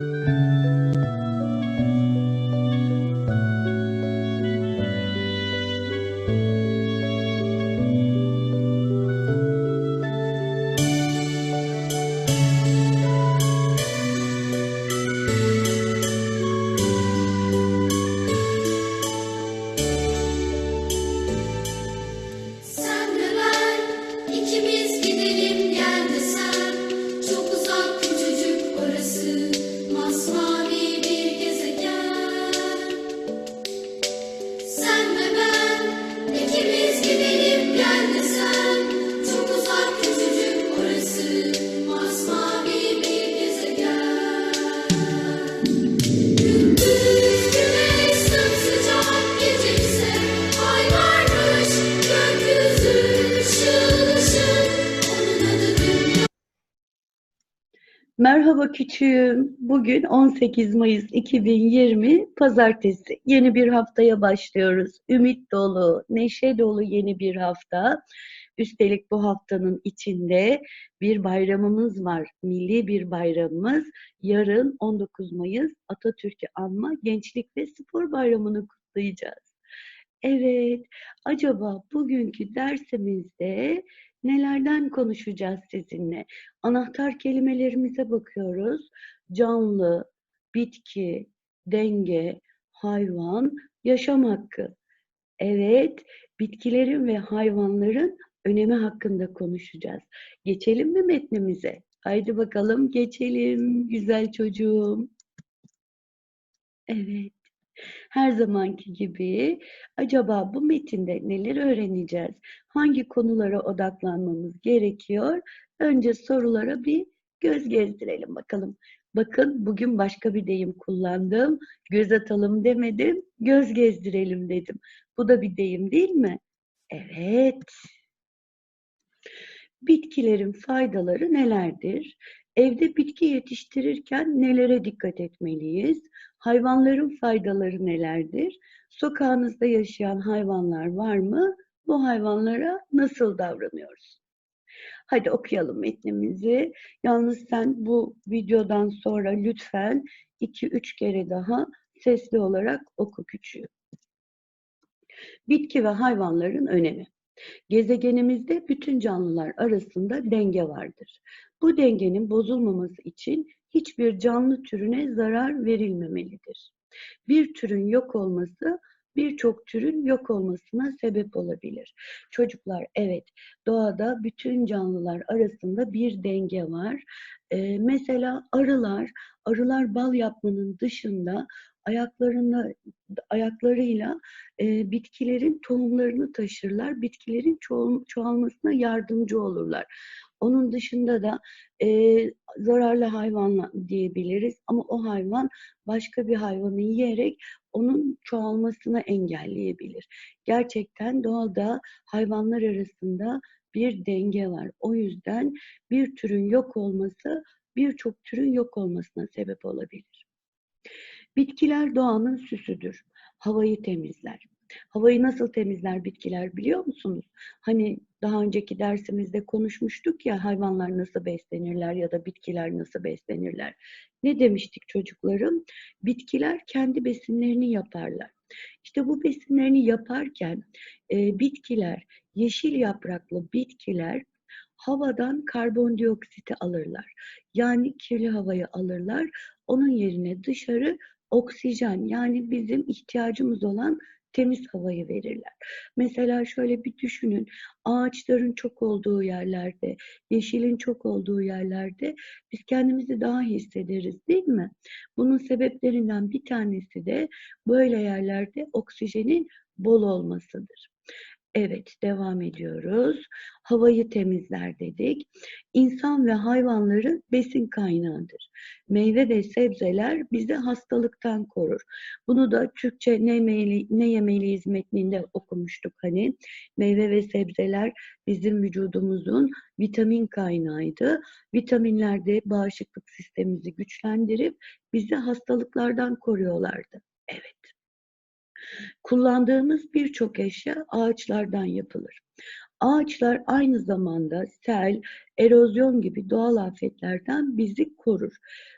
Sen Merhaba küçüğüm. Bugün 18 Mayıs 2020 Pazartesi. Yeni bir haftaya başlıyoruz. Ümit dolu, neşe dolu yeni bir hafta. Üstelik bu haftanın içinde bir bayramımız var. Milli bir bayramımız. Yarın 19 Mayıs Atatürk'ü anma Gençlik ve Spor Bayramı'nı kutlayacağız. Evet, acaba bugünkü dersimizde nelerden konuşacağız sizinle? Anahtar kelimelerimize bakıyoruz. Canlı, bitki, denge, hayvan, yaşam hakkı. Evet, bitkilerin ve hayvanların önemi hakkında konuşacağız. Geçelim mi metnimize? Haydi bakalım geçelim güzel çocuğum. Evet. Her zamanki gibi acaba bu metinde neler öğreneceğiz? Hangi konulara odaklanmamız gerekiyor? Önce sorulara bir göz gezdirelim bakalım. Bakın bugün başka bir deyim kullandım. Göz atalım demedim, göz gezdirelim dedim. Bu da bir deyim değil mi? Evet. Bitkilerin faydaları nelerdir? Evde bitki yetiştirirken nelere dikkat etmeliyiz? Hayvanların faydaları nelerdir? Sokağınızda yaşayan hayvanlar var mı? Bu hayvanlara nasıl davranıyoruz? Hadi okuyalım metnimizi. Yalnız sen bu videodan sonra lütfen 2-3 kere daha sesli olarak oku küçüğü. Bitki ve hayvanların önemi. Gezegenimizde bütün canlılar arasında denge vardır. Bu dengenin bozulmaması için hiçbir canlı türüne zarar verilmemelidir. Bir türün yok olması birçok türün yok olmasına sebep olabilir. Çocuklar evet doğada bütün canlılar arasında bir denge var. Ee, mesela arılar, arılar bal yapmanın dışında ayaklarında ayaklarıyla e, bitkilerin tohumlarını taşırlar. Bitkilerin çoğal, çoğalmasına yardımcı olurlar. Onun dışında da e, zararlı hayvan diyebiliriz ama o hayvan başka bir hayvanı yiyerek onun çoğalmasını engelleyebilir. Gerçekten doğada hayvanlar arasında bir denge var. O yüzden bir türün yok olması birçok türün yok olmasına sebep olabilir. Bitkiler doğanın süsüdür. Havayı temizler. Havayı nasıl temizler bitkiler biliyor musunuz? Hani daha önceki dersimizde konuşmuştuk ya hayvanlar nasıl beslenirler ya da bitkiler nasıl beslenirler. Ne demiştik çocuklarım? Bitkiler kendi besinlerini yaparlar. İşte bu besinlerini yaparken e, bitkiler, yeşil yapraklı bitkiler havadan karbondioksiti alırlar. Yani kirli havayı alırlar. Onun yerine dışarı oksijen yani bizim ihtiyacımız olan temiz havayı verirler. Mesela şöyle bir düşünün. Ağaçların çok olduğu yerlerde, yeşilin çok olduğu yerlerde biz kendimizi daha iyi hissederiz değil mi? Bunun sebeplerinden bir tanesi de böyle yerlerde oksijenin bol olmasıdır. Evet, devam ediyoruz. Havayı temizler dedik. İnsan ve hayvanların besin kaynağıdır. Meyve ve sebzeler bizi hastalıktan korur. Bunu da Türkçe ne, yemeli, ne yemeliyiz metninde okumuştuk hani. Meyve ve sebzeler bizim vücudumuzun vitamin kaynağıydı. Vitaminler de bağışıklık sistemimizi güçlendirip bizi hastalıklardan koruyorlardı. Evet. Kullandığımız birçok eşya ağaçlardan yapılır. Ağaçlar aynı zamanda sel, erozyon gibi doğal afetlerden bizi korur.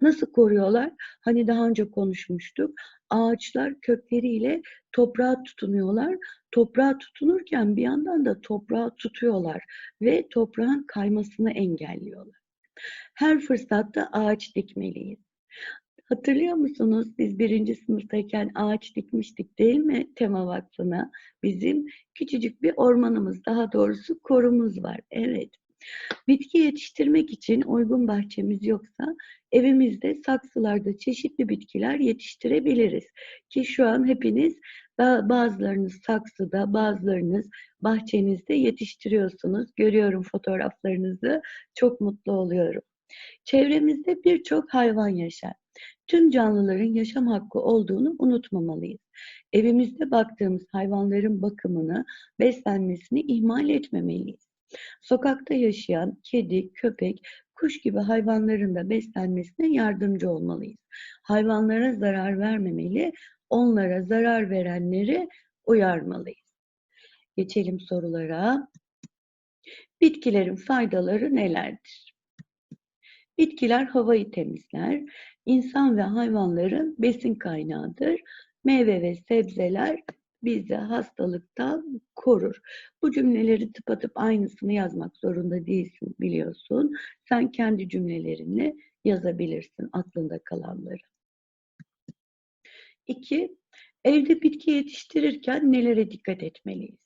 Nasıl koruyorlar? Hani daha önce konuşmuştuk. Ağaçlar kökleriyle toprağa tutunuyorlar. Toprağa tutunurken bir yandan da toprağı tutuyorlar ve toprağın kaymasını engelliyorlar. Her fırsatta ağaç dikmeliyiz. Hatırlıyor musunuz? Biz birinci sınıftayken ağaç dikmiştik değil mi Tema Vakfı'na? Bizim küçücük bir ormanımız, daha doğrusu korumuz var. Evet. Bitki yetiştirmek için uygun bahçemiz yoksa evimizde saksılarda çeşitli bitkiler yetiştirebiliriz. Ki şu an hepiniz bazılarınız saksıda, bazılarınız bahçenizde yetiştiriyorsunuz. Görüyorum fotoğraflarınızı. Çok mutlu oluyorum. Çevremizde birçok hayvan yaşar. Tüm canlıların yaşam hakkı olduğunu unutmamalıyız. Evimizde baktığımız hayvanların bakımını, beslenmesini ihmal etmemeliyiz. Sokakta yaşayan kedi, köpek, kuş gibi hayvanların da beslenmesine yardımcı olmalıyız. Hayvanlara zarar vermemeli, onlara zarar verenleri uyarmalıyız. Geçelim sorulara. Bitkilerin faydaları nelerdir? Bitkiler havayı temizler, insan ve hayvanların besin kaynağıdır. Meyve ve sebzeler bizi hastalıktan korur. Bu cümleleri tıpatıp aynısını yazmak zorunda değilsin biliyorsun. Sen kendi cümlelerini yazabilirsin aklında kalanları. İki, evde bitki yetiştirirken nelere dikkat etmeliyiz?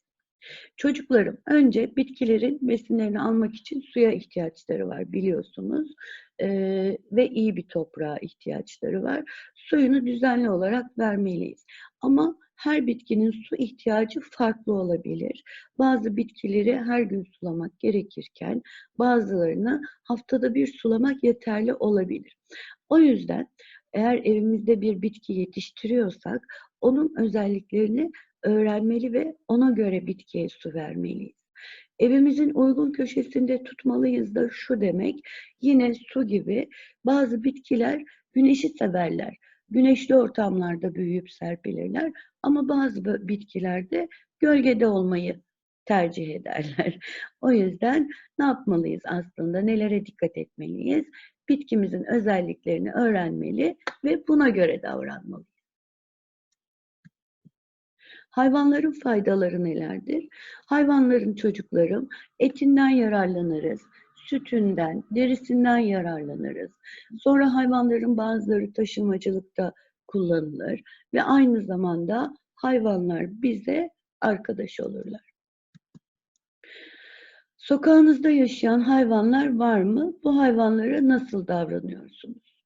Çocuklarım önce bitkilerin besinlerini almak için suya ihtiyaçları var biliyorsunuz ee, ve iyi bir toprağa ihtiyaçları var. Suyunu düzenli olarak vermeliyiz. Ama her bitkinin su ihtiyacı farklı olabilir. Bazı bitkileri her gün sulamak gerekirken bazılarını haftada bir sulamak yeterli olabilir. O yüzden eğer evimizde bir bitki yetiştiriyorsak onun özelliklerini öğrenmeli ve ona göre bitkiye su vermeliyiz. Evimizin uygun köşesinde tutmalıyız da şu demek, yine su gibi bazı bitkiler güneşi severler. Güneşli ortamlarda büyüyüp serpilirler ama bazı bitkilerde gölgede olmayı tercih ederler. O yüzden ne yapmalıyız aslında? Nelere dikkat etmeliyiz? Bitkimizin özelliklerini öğrenmeli ve buna göre davranmalıyız. Hayvanların faydaları nelerdir? Hayvanların çocuklarım etinden yararlanırız, sütünden, derisinden yararlanırız. Sonra hayvanların bazıları taşımacılıkta kullanılır ve aynı zamanda hayvanlar bize arkadaş olurlar. Sokağınızda yaşayan hayvanlar var mı? Bu hayvanlara nasıl davranıyorsunuz?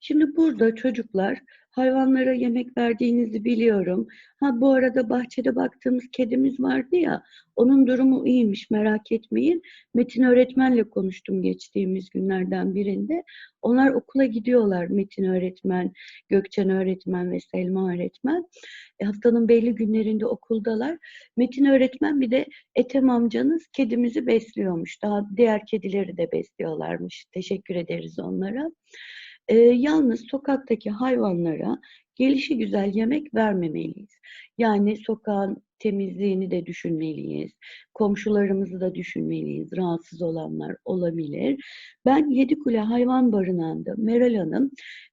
Şimdi burada çocuklar hayvanlara yemek verdiğinizi biliyorum. Ha bu arada bahçede baktığımız kedimiz vardı ya, onun durumu iyiymiş merak etmeyin. Metin öğretmenle konuştum geçtiğimiz günlerden birinde. Onlar okula gidiyorlar Metin öğretmen, Gökçen öğretmen ve Selma öğretmen. E, haftanın belli günlerinde okuldalar. Metin öğretmen bir de Ethem amcanız kedimizi besliyormuş. Daha diğer kedileri de besliyorlarmış. Teşekkür ederiz onlara. E, yalnız sokaktaki hayvanlara gelişi güzel yemek vermemeliyiz. Yani sokağın temizliğini de düşünmeliyiz. Komşularımızı da düşünmeliyiz. Rahatsız olanlar olabilir. Ben Yedikule Hayvan Barınağı'nda Meral Hanım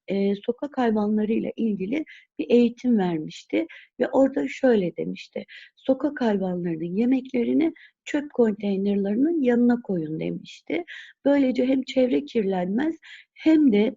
e, sokak hayvanlarıyla ilgili bir eğitim vermişti ve orada şöyle demişti. Sokak hayvanlarının yemeklerini çöp konteynerlarının yanına koyun demişti. Böylece hem çevre kirlenmez hem de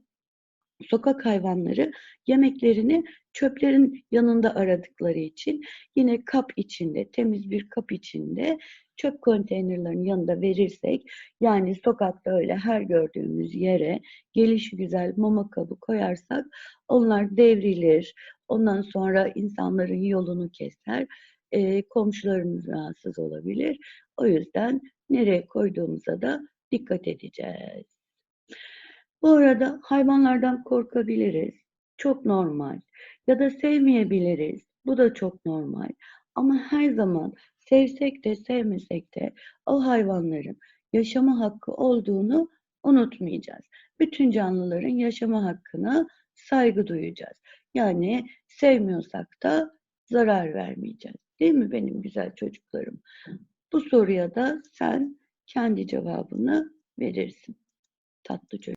sokak hayvanları yemeklerini çöplerin yanında aradıkları için yine kap içinde, temiz bir kap içinde çöp konteynerlerin yanında verirsek yani sokakta öyle her gördüğümüz yere gelişi güzel mama kabı koyarsak onlar devrilir. Ondan sonra insanların yolunu keser. E, komşularımız rahatsız olabilir. O yüzden nereye koyduğumuza da dikkat edeceğiz. Bu arada hayvanlardan korkabiliriz. Çok normal. Ya da sevmeyebiliriz. Bu da çok normal. Ama her zaman sevsek de sevmesek de o hayvanların yaşama hakkı olduğunu unutmayacağız. Bütün canlıların yaşama hakkına saygı duyacağız. Yani sevmiyorsak da zarar vermeyeceğiz. Değil mi benim güzel çocuklarım? Bu soruya da sen kendi cevabını verirsin. Tatlı çocuk.